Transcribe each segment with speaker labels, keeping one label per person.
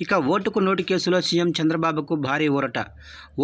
Speaker 1: ఇక ఓటుకు నోటు కేసులో సీఎం చంద్రబాబుకు భారీ ఊరట.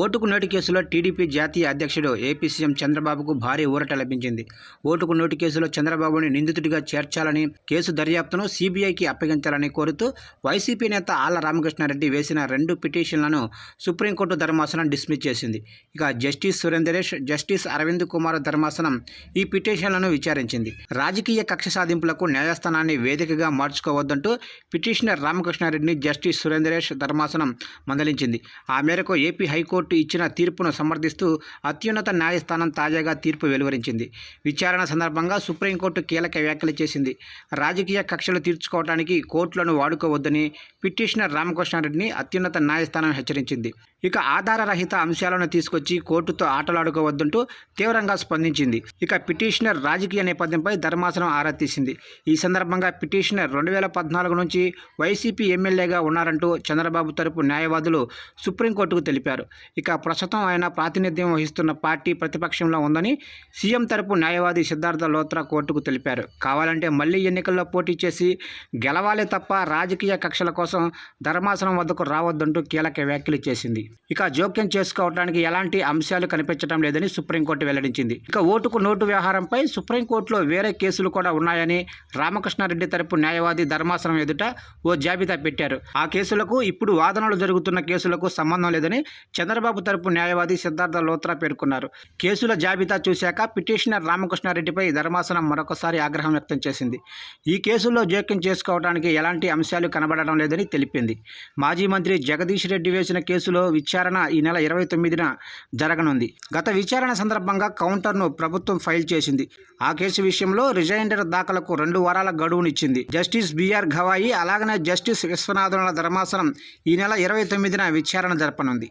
Speaker 1: ఓటుకు నోటు కేసులో టీడీపీ జాతీయ అధ్యక్షుడు ఏపీ సీఎం చంద్రబాబుకు భారీ ఊరట లభించింది. ఓటుకు నోటు కేసులో చంద్రబాబుని నిందితుడిగా చేర్చాలని కేసు దర్యాప్తును సీబీఐకి అప్పగించాలని కోరుతూ వైసీపీ నేత ఆళ్ళ రామకృష్ణారెడ్డి వేసిన రెండు పిటిషన్లను సుప్రీంకోర్టు ధర్మాసనం డిస్మిస్ చేసింది. ఇక జస్టిస్ సురేందరేష్ జస్టిస్ అరవింద్ కుమార్ ధర్మాసనం ఈ పిటిషన్లను విచారించింది. రాజకీయ కక్ష సాధింపులకు న్యాయస్థానాన్ని వేదికగా మార్చుకోవద్దంటూ పిటిషనర్ రామకృష్ణారెడ్డిని జస్టిస్ సురేంద్రేష్ ధర్మాసనం మందలించింది. ఆ మేరకు ఏపీ హైకోర్టు ఇచ్చిన తీర్పును సమర్థిస్తూ అత్యున్నత న్యాయస్థానం తాజాగా తీర్పు వెలువరించింది. విచారణ సందర్భంగా సుప్రీంకోర్టు కీలక వ్యాఖ్యలు చేసింది. రాజకీయ కక్షలు తీర్చుకోవడానికి కోర్టులను వాడుకోవద్దని పిటిషనర్ రామకృష్ణారెడ్డిని అత్యున్నత న్యాయస్థానం హెచ్చరించింది. ఇక ఆధారరహిత అంశాలను తీసుకొచ్చి కోర్టుతో ఆటలాడుకోవద్దంటూ తీవ్రంగా స్పందించింది. ఇక పిటిషనర్ రాజకీయ నేపథ్యంపై ధర్మాసనం ఆరా తీసింది. ఈ సందర్భంగా పిటిషనర్ రెండు వేల పద్నాలుగు నుంచి వైసీపీ ఎమ్మెల్యేగా ఉన్నారంటూ చంద్రబాబు తరపు న్యాయవాదులు సుప్రీంకోర్టుకు తెలిపారు. ఇక ప్రస్తుతం ఆయన ప్రాతినిధ్యం వహిస్తున్న పార్టీ ప్రతిపక్షంలో ఉందని సీఎం తరపు న్యాయవాది సిద్ధార్థ లోత్రా కోర్టుకు తెలిపారు. కావాలంటే మళ్ళీ ఎన్నికల్లో పోటీ చేసి గెలవాలి తప్ప రాజకీయ కక్షల కోసం ధర్మాసనం వద్దకు రావద్దంటూ కీలక వ్యాఖ్యలు చేసింది. ఇక జోక్యం చేసుకోవడానికి ఎలాంటి అంశాలు కనిపించడం లేదని సుప్రీంకోర్టు వెల్లడించింది. ఇక ఓటుకు నోటు వ్యవహారంపై సుప్రీంకోర్టులో వేరే కేసులు కూడా ఉన్నాయని రామకృష్ణారెడ్డి తరపు న్యాయవాది ధర్మాసనం ఎదుట ఓ జాబితా పెట్టారు. ఆ కేసులకు ఇప్పుడు వాదనలు జరుగుతున్న కేసులకు సంబంధం లేదని చంద్రబాబు తరపు న్యాయవాది సిద్ధార్థ లోత్రా పేర్కొన్నారు. కేసుల జాబితా చూశాక పిటిషనర్ రామకృష్ణారెడ్డిపై ధర్మాసనం మరొకసారి ఆగ్రహం వ్యక్తం చేసింది. ఈ కేసుల్లో జోక్యం చేసుకోవడానికి ఎలాంటి అంశాలు కనబడడం లేదని తెలిపింది. మాజీ మంత్రి జగదీష్ రెడ్డి వేసిన కేసులో విచారణ ఈ నెల ఇరవై తొమ్మిదిన జరగనుంది. గత విచారణ సందర్భంగా కౌంటర్ను ప్రభుత్వం ఫైల్ చేసింది. ఆ కేసు విషయంలో రిజైండర్ దాఖలకు రెండు వారాల గడువునిచ్చింది. జస్టిస్ బిఆర్ ఘవాయి అలాగనే జస్టిస్ విశ్వనాథనుల ధర్మాసనం ఈ నెల ఇరవై తొమ్మిదిన విచారణ జరపనుంది.